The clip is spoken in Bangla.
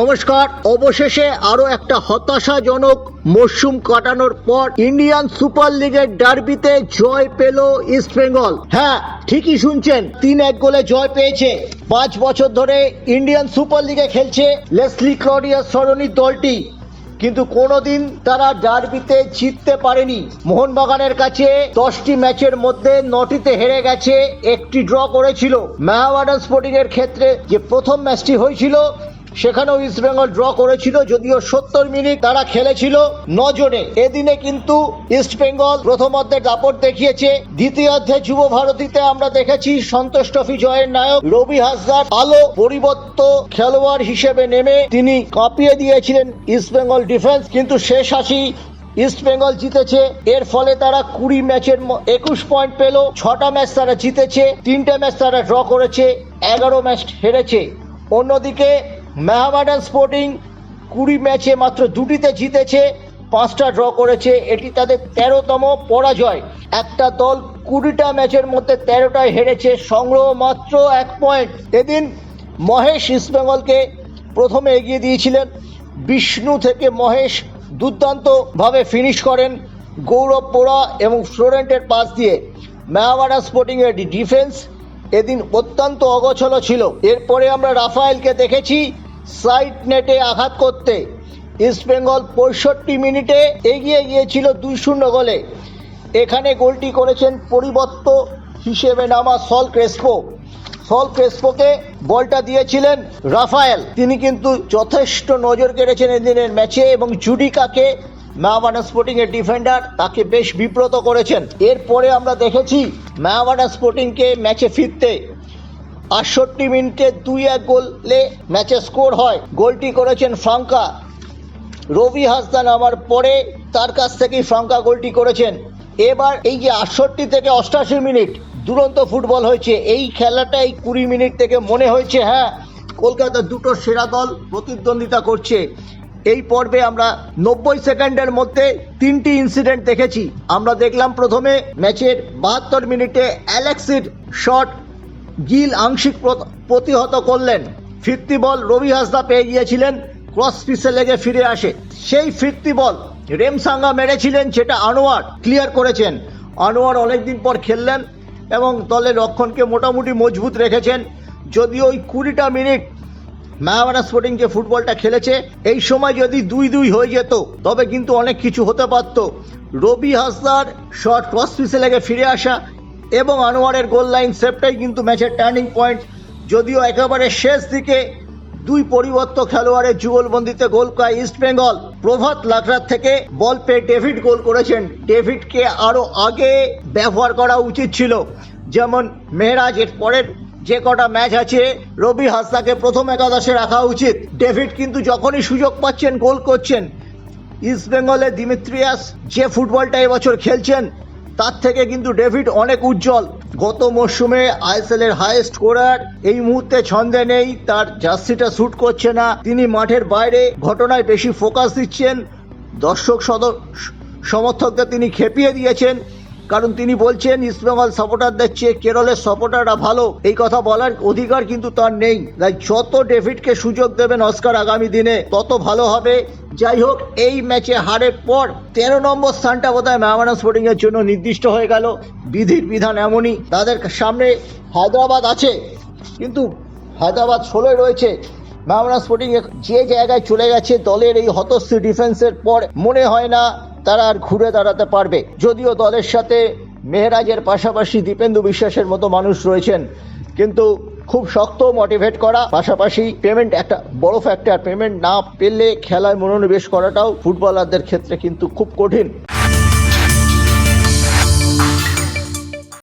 নমস্কার। অবশেষে আরও একটা হতাশাজনক মরশুম কাটানোর পর ইন্ডিয়ান সুপার লিগের ডার্বিতে জয় পেল ইস্ট বেঙ্গল। হ্যাঁ ঠিকই শুনছেন, তিন এক গোলে জয় পেয়েছে। পাঁচ বছর ধরে ইন্ডিয়ান সুপার লিগে খেলছে লেসলি ক্লডিয়াস সরণির দলটি। কিন্তু কোনোদিন তারা ডার্বিতে জিততে পারেনি। মোহনবাগানের কাছে দশটি ম্যাচের মধ্যে নটিতে হেরে গেছে, একটি ড্র করেছিল। মেহাওয়াডান স্পোর্টিং এর ক্ষেত্রে যে প্রথম ম্যাচটি হয়েছিল সেখানেও ইস্টবেঙ্গল ড্র করেছিল, যদিও সত্তর মিনিট তারা খেলেছিল নজনে এদিনে কিন্তু ইস্ট বেঙ্গল প্রথম অর্ধের দাপট দেখিয়েছে। দ্বিতীয় অর্ধে যুব ভারতীতে আমরা দেখেছি সন্তোষ ট্রফি জয়ের নায়ক রবি হাসদার আলো পরিবর্ত খেলোয়াড় হিসেবে নেমে তিনি কাঁপিয়ে দিয়েছিলেন ইস্ট বেঙ্গল ডিফেন্স কিন্তু শেষ হাসি ইস্ট বেঙ্গল জিতেছে। এর ফলে তারা কুড়ি ম্যাচের একুশ পয়েন্ট পেল। ছটা ম্যাচ তারা জিতেছে। তিনটে ম্যাচ তারা ড্র করেছে। এগারো ম্যাচ হেরেছে। অন্যদিকে মেহামাডান স্পোর্টিং কুড়ি ম্যাচে মাত্র দুটিতে জিতেছে, পাঁচটা ড্র করেছে। এটি তাদের তেরোতম পরাজয়। একটা দল কুড়িটা ম্যাচের মধ্যে তেরোটায় হেরেছে, সংগ্রহ মাত্র এক পয়েন্ট এদিন মহেশ ইস্টবেঙ্গলকে প্রথমে এগিয়ে দিয়েছিলেন। বিষ্ণু থেকে মহেশ দুর্দান্তভাবে ফিনিশ করেন গৌরব পোড়া এবং ফ্লোরেন্টের পাস দিয়ে। মেহামাডা স্পোর্টিংয়ের ডিফেন্স এদিন অত্যন্ত অগোছলো ছিল। এরপরে আমরা রাফায়েলকে দেখেছি। সাইড নেটে আঘাত করতে ইস্টবেঙ্গল পঁয়ষট্টি মিনিটে এগিয়ে গিয়েছিল দুই শূন্য গোলে। এখানে গোলটি করেছেন পরিবর্ত হিসেবে নামা সল ক্রেসপো। সল ক্রেসপোকে বলটা দিয়েছিলেন রাফায়েল। তিনি কিন্তু যথেষ্ট নজর কেড়েছেন এদিনের ম্যাচে এবং জুডিকাকে ম্যাওয়ানা স্পোর্টিং এর ডিফেন্ডার তাকে বেশ বিব্রত করেছেন। এরপরে আমরা দেখেছি ম্যাওয়ানা স্পোর্টিংকে ম্যাচে ফিরতে আটষট্টি মিনিটে দুই এক গোলে ম্যাচে স্কোর হয়। গোলটি করেছেন ফ্রাঙ্কা। রবি হাসদা আমার পরে, তার কাছ থেকেই ফ্রাঙ্কা গোলটি করেছেন। এবার এই যে আটষট্টি থেকে অষ্টাশি মিনিট, দুরন্ত ফুটবল হয়েছে। এই খেলাটা এই কুড়ি মিনিট থেকে মনে হয়েছে হ্যাঁ কলকাতা দুটো সেরা দল প্রতিদ্বন্দ্বিতা করছে। এই পর্বে আমরা নব্বই সেকেন্ডের মধ্যে তিনটি ইনসিডেন্ট দেখেছি। আমরা দেখলাম প্রথমে ম্যাচের বাহাত্তর মিনিটে অ্যালেক্সির শট গিল আংশিক প্র- প্রতিহত করলেন। ফিরতি বল রবি হাসদা পেয়ে গিয়েছিলেন, ক্রস পিসে লেগে ফিরে আসে। সেই ফিরতি বল রেমসাঙ্গা মেরেছিলেন সেটা আনোয়ার ক্লিয়ার করেছেন। আনোয়ার অনেকদিন পর খেললেন এবং দলের রক্ষণকে মোটামুটি মজবুত রেখেছেন। যদিও ওই কুড়িটা মিনিট মায়ামারা স্পোর্টিং যে ফুটবলটা খেলেছে, এই সময় যদি দুই দুই হয়ে যেত, তবে কিন্তু অনেক কিছু হতে পারত। রবি হাসদার শর্ট ক্রস পিসে লেগে ফিরে আসা এবং আনোয়ারের গোল লাইন সেভটাই কিন্তু ম্যাচের টার্নিং পয়েন্ট যদিও একেবারে শেষ দিকে দুই পরিবর্ত খেলোয়াড়ের যুগলবন্দিতে গোল পায় ইস্ট বেঙ্গল প্রভাত লাকড়ার থেকে বল পেয়ে ডেভিড গোল করেছেন। ডেভিডকে আরও আগে ব্যবহার করা উচিত ছিল। যেমন মেহরাজ এর পরের যে কটা ম্যাচ আছে, রবি হাসদাকে প্রথম একাদশে রাখা উচিত। ডেভিড কিন্তু যখনই সুযোগ পাচ্ছেন গোল করছেন। ইস্ট বেঙ্গলের দিমিত্রিয়াস যে ফুটবলটা এবছর খেলছেন তার থেকে কিন্তু ডেভিড অনেক উজ্জ্বল। গত মরশুমে আইএসএল এর হাইয়েস্ট স্কোরার এই মুহূর্তে ছন্দে নেই, তার জার্সিটা শ্যুট করছে না। তিনি মাঠের বাইরে ঘটনায় বেশি ফোকাস দিচ্ছেন। দর্শক সদ সমর্থকদের তিনি খেপিয়ে দিয়েছেন। কারণ তিনি বলছেন ইস্টবেঙ্গল সাপোর্টারদের চেয়ে কেরলের সাপোর্টাররা ভালো। এই কথা বলার অধিকার কিন্তু তার নেই। তাই যত ডেভিডকে সুযোগ দেবেন অস্কার আগামী দিনে, তত ভালো হবে। যাই হোক, এই ম্যাচে হারের পর তেরো নম্বর স্থানটা বোধহয় মেহমানা স্পোর্টিং এর জন্য নির্দিষ্ট হয়ে গেল। বিধির বিধান এমনই। তাদের সামনে হায়দ্রাবাদ আছে। কিন্তু হায়দ্রাবাদ ষোলোয় রয়েছে। মেহমানা স্পোর্টিং যে জায়গায় চলে গেছে দলের এই হতশ্রী ডিফেন্সের পর মনে হয় না তারা আর ঘুরে দাঁড়াতে পারবে। যদিও দলের সাথে মেহরাজের পাশাপাশি দীপেন্দু বিশ্বাসের মতো মানুষ রয়েছেন, কিন্তু খুব শক্ত মোটিভেট করা, পাশাপাশি পেমেন্ট একটা বড় ফ্যাক্টর পেমেন্ট না পেলে খেলায় মনোনিবেশ করাটাও ফুটবলারদের ক্ষেত্রে কিন্তু খুব কঠিন।